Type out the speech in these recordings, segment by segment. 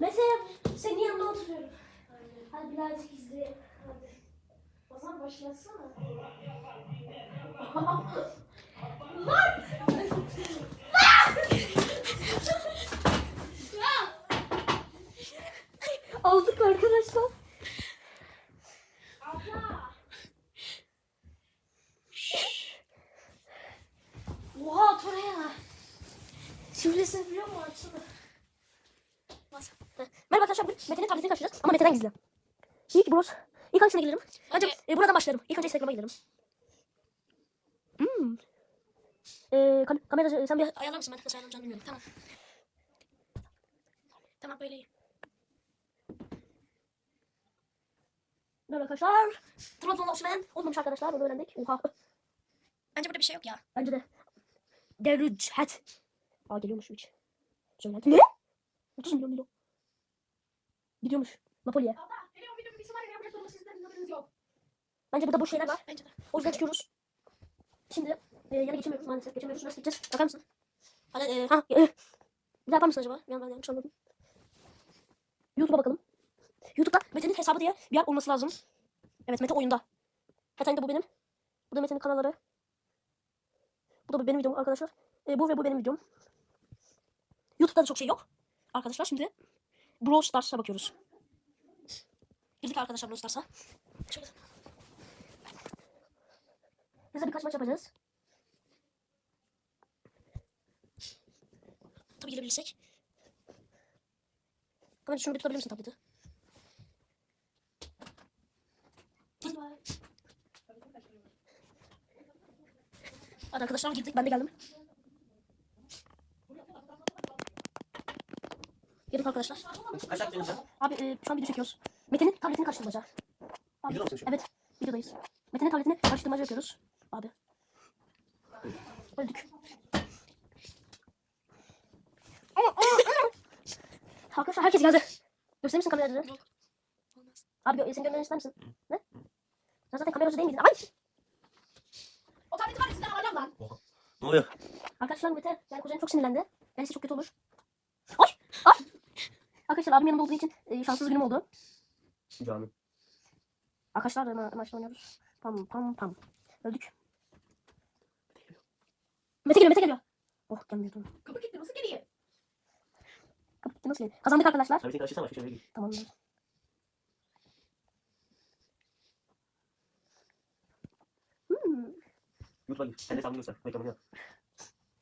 Mesela senin yanında oturuyorum. Hadi birazcık izleyelim. Hadi. O zaman başlasana. Lan! Aldık arkadaşlar. Abla. Oha Toraya. Şifresini biliyor mu açılır? Arkadaşlar bugün Mete'nin tabletini taşıyacağız ama Mete'den gizli. İlk Bros. İlk hangisine girelim? Önce e, buradan başlarım. İlk önce Instagram'a girelim. Hmm. E, kam- kamera sen bir ayarlar mısın? Ben nasıl ayarlanacağını bilmiyorum. Tamam. Tamam böyle iyi. Merhaba arkadaşlar. Trabzon'da Osman olmamış arkadaşlar. Bunu öğrendik. Oha. Bence burada bir şey yok ya. Bence de. Derüc. Het. Aa geliyormuş hiç. Söylenti. Ne? 30 milyon euro. Gidiyormuş. Napoli'ye. Bir. Bence burada boş şeyler var. Bence de. O yüzden çıkıyoruz. Şimdi e, yana geçemiyoruz maalesef. Geçemiyoruz. Nasıl gideceğiz? Bakar mısın? Hadi e, ha. E, bir daha yapar mısın acaba? Bir an ben yanlış anladım. YouTube'a bakalım. YouTube'da Mete'nin hesabı diye bir yer olması lazım. Evet Mete oyunda. Zaten de bu benim. Bu da Mete'nin kanalları. Bu da benim videom arkadaşlar. E, bu ve bu benim videom. YouTube'da da çok şey yok. Arkadaşlar şimdi Brawl Stars'a bakıyoruz. Girdik arkadaşlar Brawl Stars'a. Şöyle. De birkaç maç yapacağız. Tabii girebilirsek. Hemen şunu bir tutabilir misin tableti? Hadi arkadaşlar girdik. Ben de geldim. Girdik arkadaşlar. Kaç yaptınız? Abi e, şu an video çekiyoruz. Mete'nin tabletini karıştırmaca. Abi, şu an? Evet. Videodayız. Mete'nin tabletini karıştırmaca yapıyoruz. Abi. Öldük. Arkadaşlar herkes geldi. Gösterir misin kameracı? Yok. Olmaz. Abi gö- sen görmeni ister misin? Ne? Sen zaten kameracı değil miydin? Ay! O tableti var ya sizden alacağım lan. Ne oluyor? Arkadaşlar Mete, yani kuzenim çok sinirlendi. Neyse çok kötü olur. Arkadaşlar abim yanımda olduğu için e, şanssız günüm oldu. Cami. Arkadaşlar ma maçta oynuyoruz. Pam pam pam. Öldük. Mete geliyor, Mete geliyor. Oh gelmiyordu. Kapı kilitli nasıl geleyim? Kapı gitti nasıl geliyor? Kazandık arkadaşlar. Tabii seni karşısına başka şöyle gir. Tamam. Hmm. YouTube'a gir. Kendi hesabını göster. Reklamını yap.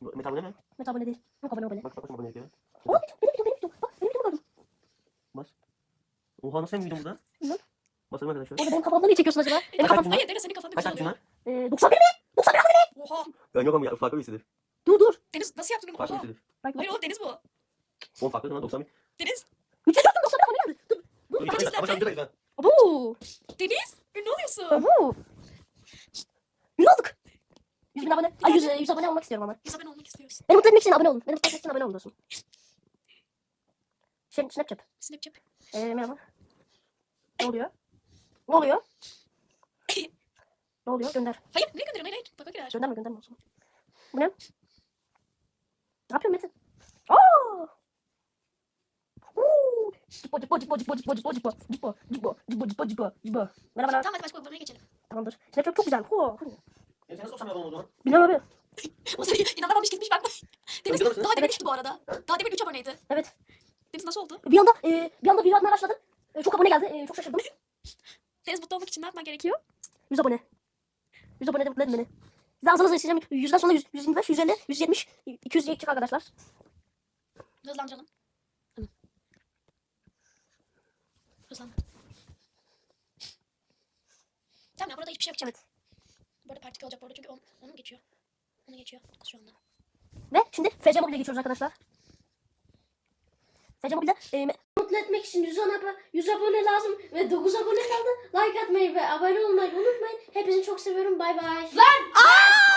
Mete abone mi? Mete abone değil. Yok abone abone. Bak bak abone ediyor. Oh benim video, benim video. Bak benim video gördüm. Bas. Oha nasıl senin videon burada? Bilmem. Basalım arkadaşlar. Orada benim kafamda niye çekiyorsun acaba? Benim Kaç kafam... takipçin var? Hayır Deniz senin kafanda Kaç güzel oluyor. var? Ee, 91 mi? 91 mi? Oha. Ben yok ama ya, farklı birisidir. Dur dur. Deniz nasıl yaptın bunu? Farklı Oha. birisidir. Bak Hayır bak. oğlum Deniz bu. 10 farklı zaman 91. Deniz. 3 yaptım 91 abone geldi. Dur. Dur, Kaç iki- Ama izlendi? sen. Abu. Deniz. Ünlü oluyorsun. Abu. Ünlü olduk. 100 bin abone. Ay 100, 100 abone olmak istiyorum ama. Biz abone olmak istiyoruz. Beni mutlu etmek için abone olun. Beni mutlu etmek için abone olun dostum. Şey, Snapchat. Snapchat. Ee, merhaba. Ne oluyor? Ne oluyor? ne oluyor? Gönder. Hayır nereye gönderiyorsun? Hayır hayır. Baka girer. Gönderme gönderme olsun. Bu ne? Ne yapıyorsun Metin? Aa! Uuu! Cipo cipo cipo cipo cipo cipo cipo cipo cipo cipo cipo cipo cipo. Merhabalar. Tamam hadi başka konuya geçelim. Tamamdır. Snapchat çok güzel. Ho. Ya sen nasıl olsan abone oldun? Bilmem abi. O zaman inanamamış gitmiş bakma. Deniz daha demin Evet. bu arada. Daha demin 3 aboneydi. Evet. Deniz nasıl oldu? Bir anda e, bir anda video atmaya başladım. E, çok abone geldi. E, çok şaşırdım. Deniz mutlu olmak için ne yapman gerekiyor? 100 abone. 100 abone de mutlu edin beni. Size az hızlı isteyeceğim. 100'den sonra 100, 125, 150, 170, 200 diye çık arkadaşlar. Hızlandıralım. Hızlan. Tamam ya burada hiçbir şey yok. Evet. Bu arada partik olacak bu arada çünkü on, onun geçiyor. Onu geçiyor. Dokuz şu anda. Ve şimdi FC Mobile'e geçiyoruz arkadaşlar. FC Mobile'de e, Mutlu etmek için 100 abone, 100 abone lazım ve 9 abone kaldı. Like atmayı ve abone olmayı unutmayın. Hepinizi çok seviyorum. Bay bay. Aa!